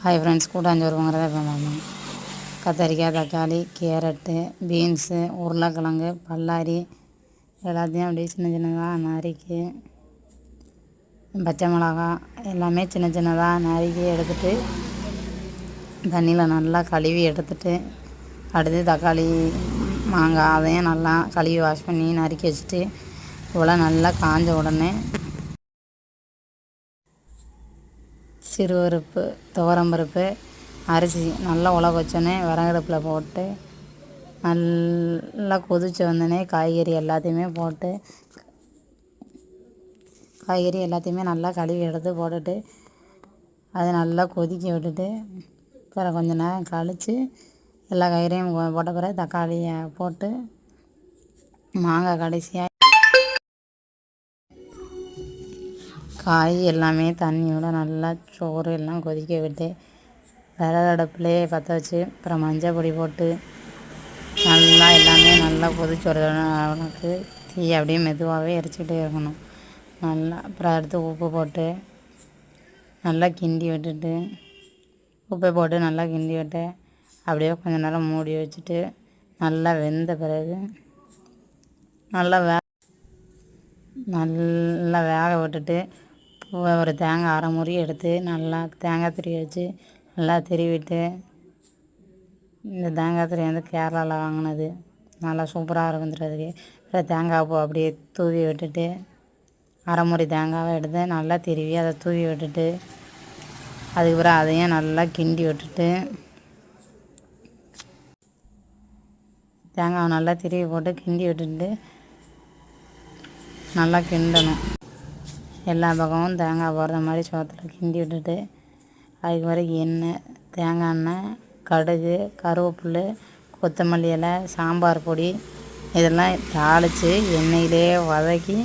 Hi friends கூட்டாஞ்சோறு வாங்குறத இப்போ பார்ப்போம் கத்தரிக்காய் தக்காளி கேரட்டு பீன்ஸு உருளைக்கிழங்கு பல்லாரி எல்லாத்தையும் அப்படியே சின்ன சின்னதாக நறுக்கி பச்சை மிளகா எல்லாமே சின்ன சின்னதாக நறுக்கி எடுத்துட்டு தண்ணியில் நல்லா கழுவி எடுத்துட்டு அடுத்து தக்காளி மாங்காய் அதையும் நல்லா கழுவி வாஷ் பண்ணி நறுக்கி வச்சுட்டு இவ்வளோ நல்லா காஞ்ச உடனே சிறுபருப்பு துவரம்பருப்பு அரிசி நல்லா உலக வச்சோன்னே விறகடுப்பில் போட்டு நல்லா கொதிச்சு வந்தோடனே காய்கறி எல்லாத்தையுமே போட்டு காய்கறி எல்லாத்தையுமே நல்லா கழுவி எடுத்து போட்டுட்டு அதை நல்லா கொதிக்க விட்டுட்டு அப்புறம் கொஞ்ச நேரம் கழித்து எல்லா காய்கறியும் போட்ட பிறகு தக்காளியை போட்டு மாங்காய் கடைசியாக காய் எல்லாமே தண்ணியோட நல்லா சோறு எல்லாம் கொதிக்க விட்டு விறகு அடுப்புலேயே பற்ற வச்சு அப்புறம் மஞ்சள் பொடி போட்டு நல்லா எல்லாமே நல்லா கொதிச்சு வரவனுக்கு தீ அப்படியே மெதுவாகவே எரிச்சிக்கிட்டே இருக்கணும். நல்லா அப்புறம் அடுத்து உப்பு போட்டு நல்லா கிண்டி விட்டுட்டு உப்பை போட்டு நல்லா கிண்டி விட்டு அப்படியே கொஞ்ச நேரம் மூடி வச்சுட்டு நல்லா வெந்த பிறகு நல்லா வே நல்லா வேக விட்டுட்டு ஒரு தேங்காய் அரை முறி எடுத்து நல்லா தேங்காய் துருவி வச்சு நல்லா திருவிட்டு இந்த தேங்காய் துருவி வந்து கேரளாவில் வாங்கினது. நல்லா சூப்பராக இருக்குன்றதுக்கு அப்புறம் தேங்காய் பூ அப்படியே தூவி விட்டுட்டு அரை முறி தேங்காவை எடுத்து நல்லா திருவி அதை தூவி விட்டுட்டு அதுக்கப்புறம் அதையும் நல்லா கிண்டி விட்டுட்டு தேங்காவை நல்லா திருவி போட்டு கிண்டி விட்டுட்டு நல்லா கிண்டணும். எல்லா பக்கமும் தேங்காய் போடுற மாதிரி சோத்தில் கிண்டி விட்டுட்டு அதுக்கு பிறகு எண்ணெய் தேங்காய் எண்ணெய் கடுகு கருவேப்பில் கொத்தமல்லி இலை சாம்பார் பொடி இதெல்லாம் தாளித்து எண்ணெயிலே வதக்கி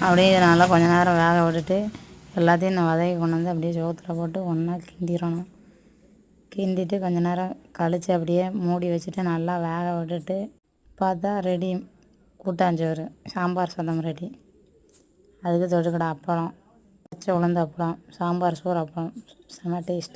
அப்படியே நல்லா கொஞ்ச நேரம் வேக விட்டுட்டு எல்லாத்தையும் நான் வதக்கி கொண்டு வந்து அப்படியே சோத்தில் போட்டு ஒன்றா கிண்டிடணும். கிண்டிட்டு கொஞ்ச நேரம் கழித்து அப்படியே மூடி வச்சுட்டு நல்லா வேக விட்டுட்டு பார்த்தா ரெடி கூட்டாஞ்சோறு சாம்பார் சாதம் ரெடி அதுக்கு தொட்டுக்கிட அப்பளம் பச்சை உளுந்த அப்பளம் சாம்பார் சோறு அப்பளம். செம டேஸ்ட்